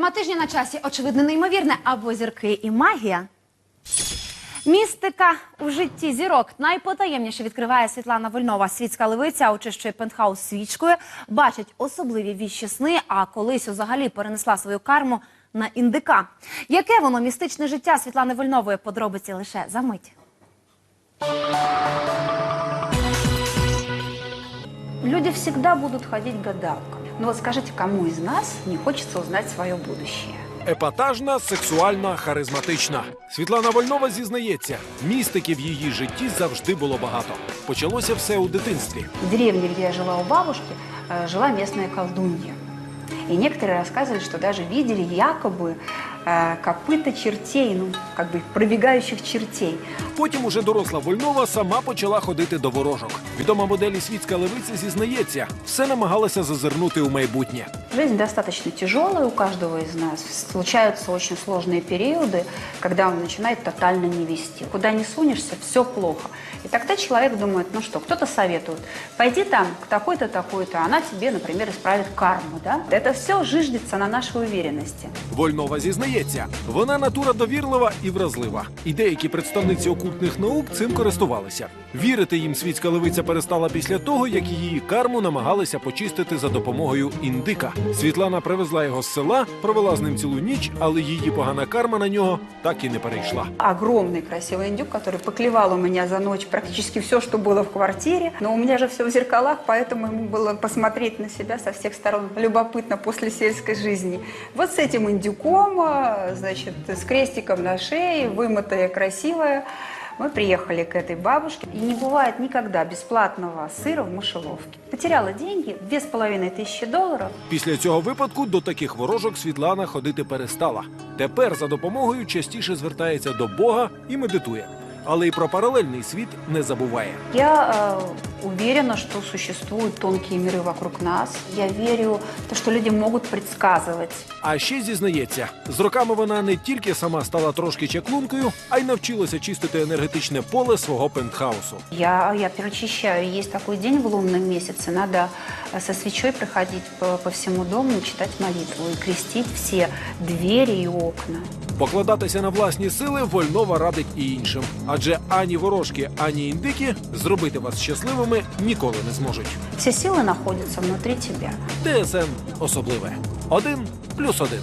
Тема тижня на часі очевидно неймовірне або зірки і магія. Містика у житті зірок найпотаємніше відкриває Світлана Вольнова. Світська левиця очищує пентхаус свічкою, бачить особливі віщі сни, а колись взагалі перенесла свою карму на індика. Яке воно містичне життя Світлани Вольнової? Подробиці лише за мить. Люди всегда будут ходить к гадалкам. Но вот скажите, кому из нас не хочется узнать свое будущее? Епатажна, сексуальна, харизматична. Світлана Вольнова зізнається, містики в її житті завжди було багато. Почалося все у дитинстві. В деревне, где я жила у бабушки, э, жила местная колдунья. И некоторые рассказывали, что даже видели якобы э, копыта чертей, ну, как бы пробегающих чертей. Потім уже доросла Вольнова сама почала ходити до ворожок. Відома модель і світська левиця зізнається, все намагалася зазирнути у майбутнє. Жизнь достаточно тяжелая у каждого из нас. Случаются очень сложные периоды, когда он начинает тотально не вести. Куда не сунешься, все плохо. И тогда человек думает, ну что, кто-то советует, пойди там к такой-то, такой-то, она тебе, например, исправит карму, да? Это все жиждется на нашей уверенности. Вольнова зізнається, вона натура довірлива і вразлива. І деякі представниці окультних наук цим користувалися. Вірити їм світська левиця перестала після того, як її карму намагалися почистити за допомогою індика. Світлана привезла його з села, провела з ним цілу ніч, але її погана карма на нього так і не перейшла. Огромный красивый индюк, который поклевал у меня за ночь практически все, что было в квартире. Но у меня же все в зеркалах, поэтому ему было посмотреть на себя со всех сторон любопытно после сельской жизни. Вот с этим индюком, а, значит, с крестиком на шее, вымытая, красивая, мы приехали к этой бабушке. И не бывает никогда бесплатного сыра в мышеловке. Потеряла деньги, две с половиной тысячи долларов. Після цього випадку до таких ворожок Світлана ходити перестала. Тепер за допомогою частіше звертається до Бога і медитує. Але й про паралельний світ не забуває. Я э, уверена, что существуют тонкие миры вокруг нас. Я верю в то, что люди могут предсказывать. А ще зізнається, з роками вона не тільки сама стала трошки чаклункою, а й навчилася чистити енергетичне поле свого пентхаусу. Я, я перечищаю. Есть такой день в лунном месяце. Надо э, со свечой проходить по, по всему дому, и читать молитву и крестить все двери и окна. Покладатися на власні сили Вольнова радить і іншим. Адже ані ворожки, ані індики зробити вас щасливими ніколи не зможуть. Ці сили знаходяться внутрі тебе. ТСН особливе. Один плюс один.